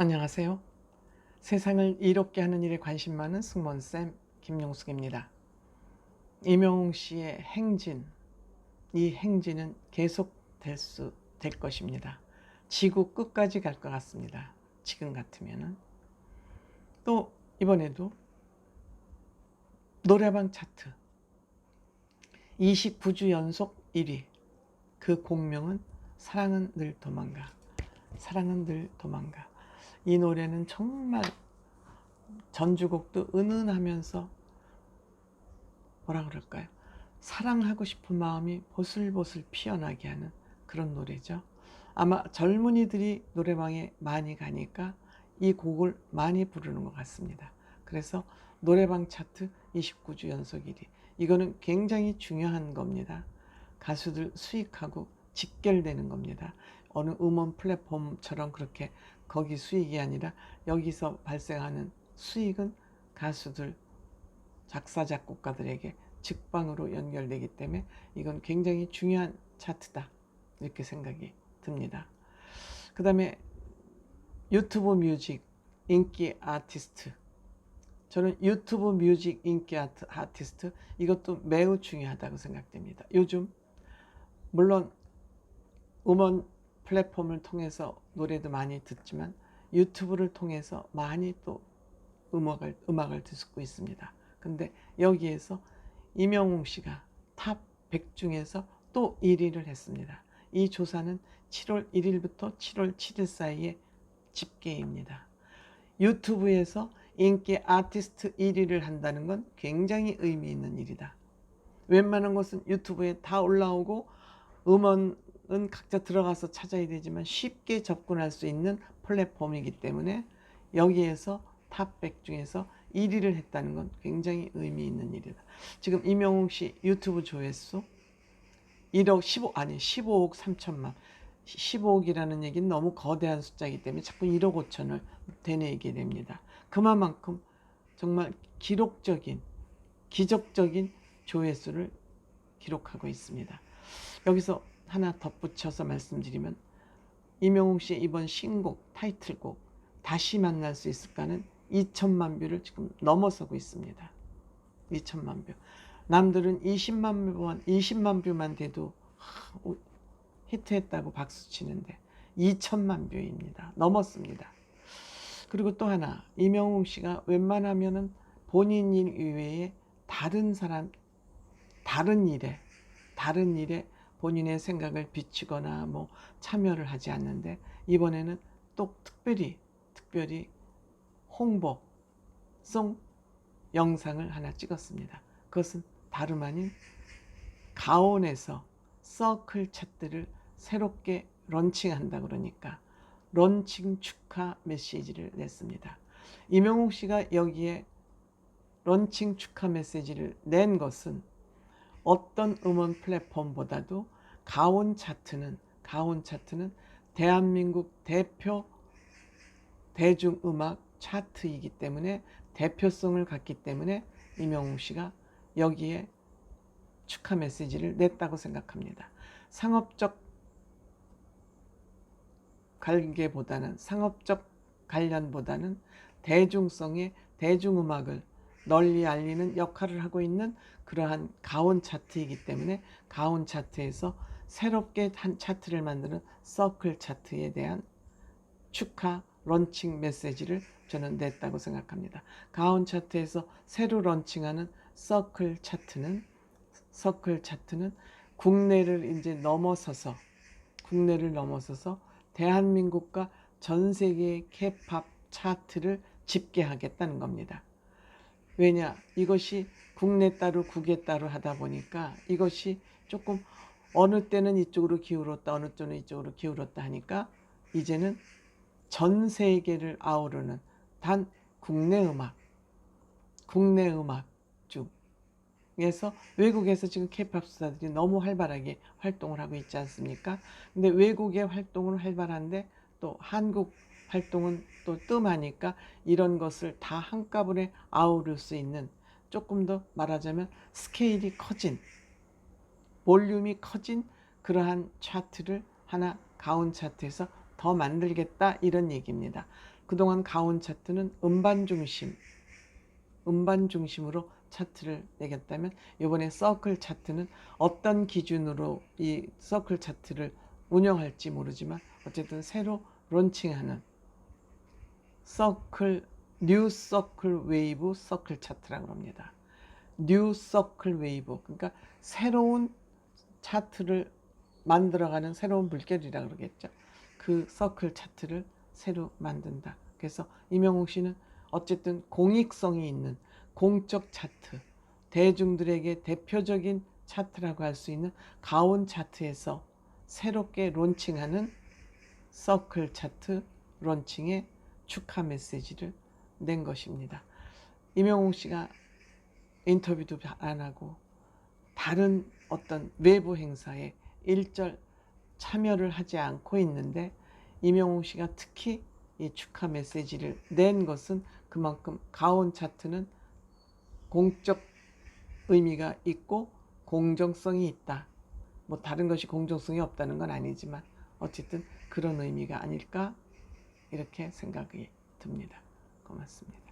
안녕하세요. 세상을 이롭게 하는 일에 관심 많은 승무원쌤 김용숙입니다. 이명웅 씨의 행진, 이 행진은 계속될 수, 될 것입니다. 지구 끝까지 갈 것 같습니다. 지금 같으면은. 또 이번에도 노래방 차트 29주 연속 1위. 그 공명은 사랑은 늘 도망가. 사랑은 늘 도망가. 이 노래는 정말 전주곡도 은은하면서 뭐라 그럴까요? 사랑하고 싶은 마음이 보슬보슬 피어나게 하는 그런 노래죠. 아마 젊은이들이 노래방에 많이 가니까 이 곡을 많이 부르는 것 같습니다. 그래서 노래방 차트 29주 연속 1위. 이거는 굉장히 중요한 겁니다. 가수들 수익하고 직결되는 겁니다. 어느 음원 플랫폼처럼 그렇게 거기 수익이 아니라 여기서 발생하는 수익은 가수들, 작사, 작곡가들에게 직방으로 연결되기 때문에 이건 굉장히 중요한 차트다. 이렇게 생각이 듭니다. 그 다음에 유튜브 뮤직 인기 아티스트. 저는 유튜브 뮤직 인기 아트, 아티스트 이것도 매우 중요하다고 생각됩니다. 요즘 물론 음원 플랫폼을 통해서 노래도 많이 듣지만 유튜브를 통해서 많이 또 음악을 음악을 듣고 있습니다. 근데 여기에서 이명웅 씨가 탑 100 중에서 또 1위를 했습니다. 이 조사는 7월 1일부터 7월 7일 사이의 집계입니다. 유튜브에서 인기 아티스트 1위를 한다는 건 굉장히 의미 있는 일이다. 웬만한 것은 유튜브에 다 올라오고 음원 은 각자 들어가서 찾아야 되지만 쉽게 접근할 수 있는 플랫폼이기 때문에 여기에서 탑100 중에서 1위를 했다는 건 굉장히 의미 있는 일이다. 지금 이명웅 씨 유튜브 조회수 1억 15 아니 15억 3천만 15억이라는 얘기는 너무 거대한 숫자이기 때문에 자꾸 1억 5천을 되뇌이게 됩니다. 그만큼 정말 기록적인 기적적인 조회수를 기록하고 있습니다. 여기서 하나 덧붙여서 말씀드리면 이명웅 씨의 이번 신곡 타이틀곡 다시 만날 수 있을까는 2천만 뷰를 지금 넘어서고 있습니다. 2천만 뷰. 남들은 20만 뷰만 20만 뷰만 돼도 히트했다고 박수 치는데 2천만 뷰입니다. 넘었습니다. 그리고 또 하나 이명웅 씨가 웬만하면은 본인 일 이외에 다른 사람 다른 일에 다른 일에 본인의 생각을 비추거나 뭐 참여를 하지 않는데 이번에는 또 특별히 특별히 홍보송 영상을 하나 찍었습니다. 그것은 다름 아닌 가온에서 서클 챗들을 새롭게 런칭한다 그러니까 런칭 축하 메시지를 냈습니다. 이명웅 씨가 여기에 런칭 축하 메시지를 낸 것은 어떤 음원 플랫폼보다도 가온 차트는 가온 차트는 대한민국 대표 대중음악 차트이기 때문에 대표성을 갖기 때문에 이명웅 씨가 여기에 축하 메시지를 냈다고 생각합니다. 상업적 관계보다는 상업적 관련보다는 대중성의 대중음악을 널리 알리는 역할을 하고 있는 그러한 가온 차트이기 때문에 가온 차트에서 새롭게 한 차트를 만드는 서클 차트에 대한 축하 런칭 메시지를 저는 냈다고 생각합니다. 가온 차트에서 새로 런칭하는 서클 차트는 서클 차트는 국내를 이제 넘어서서 국내를 넘어서서 대한민국과 전 세계의 케팝 차트를 집계하겠다는 겁니다. 왜냐 이것이 국내 따로 국외 따로 하다 보니까 이것이 조금 어느 때는 이쪽으로 기울었다 어느 때는 이쪽으로 기울었다 하니까 이제는 전 세계를 아우르는 단 국내 음악 국내 음악 중에서 외국에서 지금 케이팝 스타들이 너무 활발하게 활동을 하고 있지 않습니까? 근데 외국의 활동은 활발한데 또 한국 활동은 또 뜸하니까 이런 것을 다 한꺼번에 아우를 수 있는 조금 더 말하자면 스케일이 커진 볼륨이 커진 그러한 차트를 하나 가온 차트에서 더 만들겠다 이런 얘기입니다. 그동안 가온 차트는 음반 중심, 음반 중심으로 차트를 매겼다면 이번에 서클 차트는 어떤 기준으로 이 서클 차트를 운영할지 모르지만 어쨌든 새로 론칭하는 서클 뉴 서클 웨이브 서클 차트라고 합니다. 뉴 서클 웨이브 그러니까 새로운 차트를 만들어가는 새로운 물결이라 그러겠죠. 그 서클 차트를 새로 만든다. 그래서 이명웅 씨는 어쨌든 공익성이 있는 공적 차트, 대중들에게 대표적인 차트라고 할 수 있는 가온 차트에서 새롭게 론칭하는 서클 차트 론칭에 축하 메시지를 낸 것입니다. 이명웅 씨가 인터뷰도 안 하고 다른 어떤 외부 행사에 일절 참여를 하지 않고 있는데 이명웅 씨가 특히 이 축하 메시지를 낸 것은 그만큼 가온 차트는 공적 의미가 있고 공정성이 있다. 뭐 다른 것이 공정성이 없다는 건 아니지만 어쨌든 그런 의미가 아닐까 이렇게 생각이 듭니다. 고맙습니다.